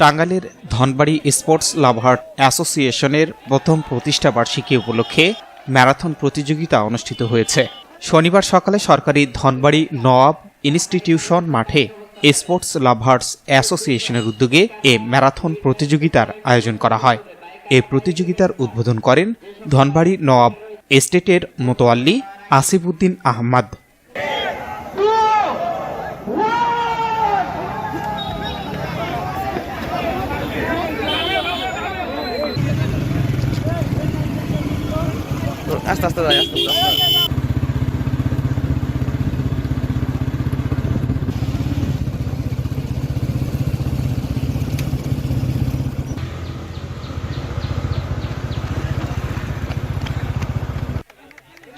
টাঙ্গাইলের Dhanbari sports lover অ্যাসোসিয়েশনের প্রথম প্রতিষ্ঠা বার্ষিকী উপলক্ষে ম্যারাথন প্রতিযোগিতা অনুষ্ঠিত হয়েছে। শনিবার সকালে সরকারি ধনবাড়ি নওয়াব ইনস্টিটিউশন মাঠে স্পোর্টস লাভার্স অ্যাসোসিয়েশনের উদ্যোগে এ ম্যারাথন প্রতিযোগিতার আয়োজন করা হয়। এ প্রতিযোগিতার উদ্বোধন করেন ধনবাড়ি নওয়াব এস্টেটের মোতোয়াল্লি আসিফউদ্দিন আহমদ। আস্তে আস্তে যাই আস্তে আস্তে।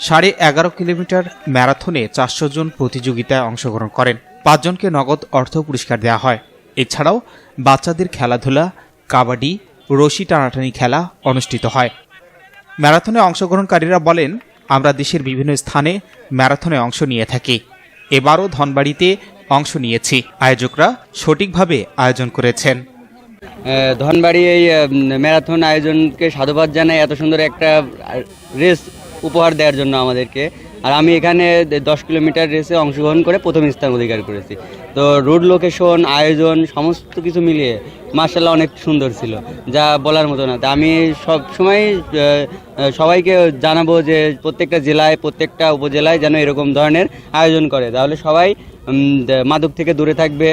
সাড়ে এগারো কিলোমিটার ম্যারাথনে চারশো জন প্রতিযোগিতায় অংশগ্রহণ করেন। পাঁচজনকে নগদ অর্থ পুরস্কার দেওয়া হয়। এছাড়াও বাচ্চাদের খেলাধুলা, কাবাডি, রশি টানাটানি খেলা অনুষ্ঠিত হয়। ম্যারাথনে অংশগ্রহণকারীরা বলেন, আমরা দেশের বিভিন্ন স্থানে ম্যারাথনে অংশ নিয়ে থাকি। এবারও ধনবাড়িতে অংশ নিয়েছি। আয়োজকরা সঠিকভাবে আয়োজন করেছেন। ধনবাড়ি এই ম্যারাথন আয়োজনকে সাধুবাদ জানাই এত সুন্দর একটা রেস উপহার দেওয়ার জন্য আমাদেরকে। আর আমি এখানে দশ কিলোমিটার রেসে অংশগ্রহণ করে প্রথম স্থান অধিকার করেছি। তো রুট লোকেশন আয়োজন, সমস্ত কিছু মিলিয়ে মার্শাল্লাহ অনেক সুন্দর ছিল, যা বলার মতো না। তা আমি সব সময় সবাইকে জানাব যে প্রত্যেকটা জেলায়, প্রত্যেকটা উপজেলায় যেন এরকম ধরনের আয়োজন করে। তাহলে সবাই মাদক থেকে দূরে থাকবে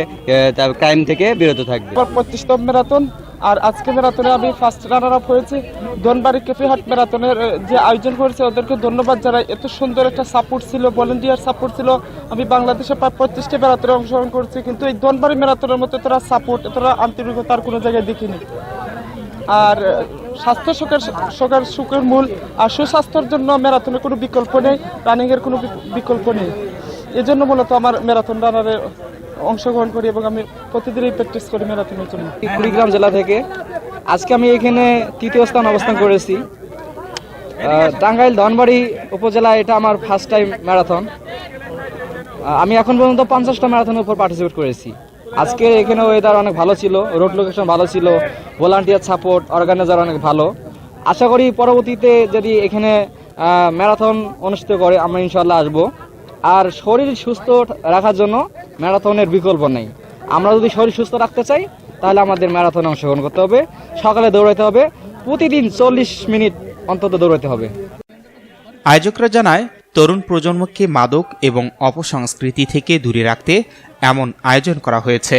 ক্রাইম থেকে বিরত থাকবে। পঁচিশতম ম্যারাথন আর আজকে ম্যারাথনে আমি ফার্স্ট রানার আপ হয়েছি। দনবাড়ি কেফিহাট ম্যারাথনের যে আয়োজন করেছে, ওদেরকে ধন্যবাদ জানাই। এত সুন্দর একটা সাপোর্ট ছিল ভলেন্টিয়ার সাপোর্ট ছিল। আমি বাংলাদেশে প্রায় পঁচিশটি ম্যারাথনে অংশগ্রহণ করেছি, কিন্তু এই দনবাড়ি ম্যারাথনের মতো এতটা সাপোর্ট এতটা আন্তরিকতা আর কোনো জায়গায় দেখিনি। আর স্বাস্থ্য সুখের সুখের সুখের মূল আর সুস্বাস্থ্যের জন্য ম্যারাথনের কোনো বিকল্প নেই রানিংয়ের কোনো বিকল্প নেই। এজন্য মূলত আমার ম্যারাথন রানারে অংশগ্রহণ করি এবং আমি প্রতিদিনই প্র্যাকটিস করি ম্যারাথনের জন্য। কুড়িগ্রাম জেলা থেকে আজকে আমি এখানে তৃতীয় স্থান অবস্থান করেছি। টাঙ্গাইল ধনবাড়ি উপজেলা এটা আমার ফার্স্ট টাইম ম্যারাথন আমি এখন পর্যন্ত পঞ্চাশটা ম্যারাথনের উপর পার্টিসিপেট করেছি। আজকে এখানে ওয়েদার অনেক ভালো ছিল রোড লোকেশন ভালো ছিল ভলান্টিয়ার সাপোর্ট অর্গানাইজার অনেক ভালো। আশা করি পরবর্তীতে যদি এখানে ম্যারাথন অনুষ্ঠিত করে আমরা ইনশাল্লাহ আসব। আর শরীর সুস্থ রাখার জন্য ম্যারাথনের বিকল্প নেই। আমরা যদি শরীর সুস্থ রাখতে চাই তাহলে আমাদের ম্যারাথনে অংশগ্রহণ করতে হবে। সকালে দৌড়াতে হবে। প্রতিদিন চল্লিশ মিনিট অন্তত দৌড়াতে হবে। আয়োজকরা জানায় তরুণ প্রজন্মকে মাদক এবং অপসংস্কৃতি থেকে দূরে রাখতে এমন আয়োজন করা হয়েছে।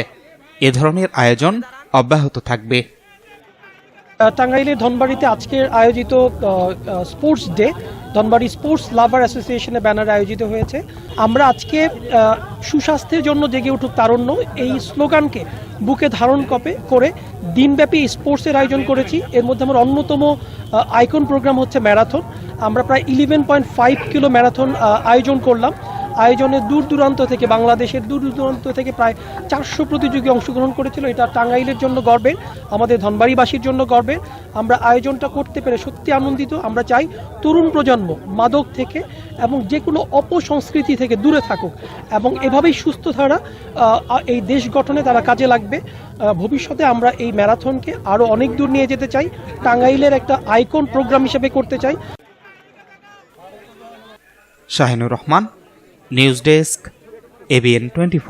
এ ধরনের আয়োজন অব্যাহত থাকবে। টাঙ্গাইলের ধনবাড়িতে আজকের আয়োজিত sports day Dhanbari sports lover অ্যাসোসিয়েশনের ব্যানারে আয়োজিত হয়েছে। আমরা আজকে সুস্বাস্থ্যের জন্য জেগে উঠুক তারণ্য। এই স্লোগানকে বুকে ধারণ কপে করে দিনব্যাপী স্পোর্টসের আয়োজন করেছি। এর মধ্যে আমার অন্যতম আইকন প্রোগ্রাম হচ্ছে ম্যারাথন। আমরা প্রায় eleven point five kilo marathon আয়োজন করলাম। আয়োজনে দূর দূরান্ত থেকে, বাংলাদেশের দূর দূরান্ত থেকে প্রায় চারশো প্রতিযোগী অংশগ্রহণ করেছিল। এটা টাঙ্গাইলের জন্য গর্বের, আমাদের ধনবাড়িবাসীর জন্য গর্বের। আমরা আয়োজনটা করতে পেরে সত্যি আনন্দিত। আমরা চাই তরুণ প্রজন্ম মাদক থেকে এবং যে কোনো অপসংস্কৃতি থেকে দূরে থাকুক এবং এভাবেই সুস্থ ধারা এই দেশ গঠনে তারা কাজে লাগবে। ভবিষ্যতে আমরা এই ম্যারাথনকে আরও অনেক দূর নিয়ে যেতে চাই। টাঙ্গাইলের একটা আইকন প্রোগ্রাম হিসেবে করতে চাই। Shahinur Rahman news desk ABN twenty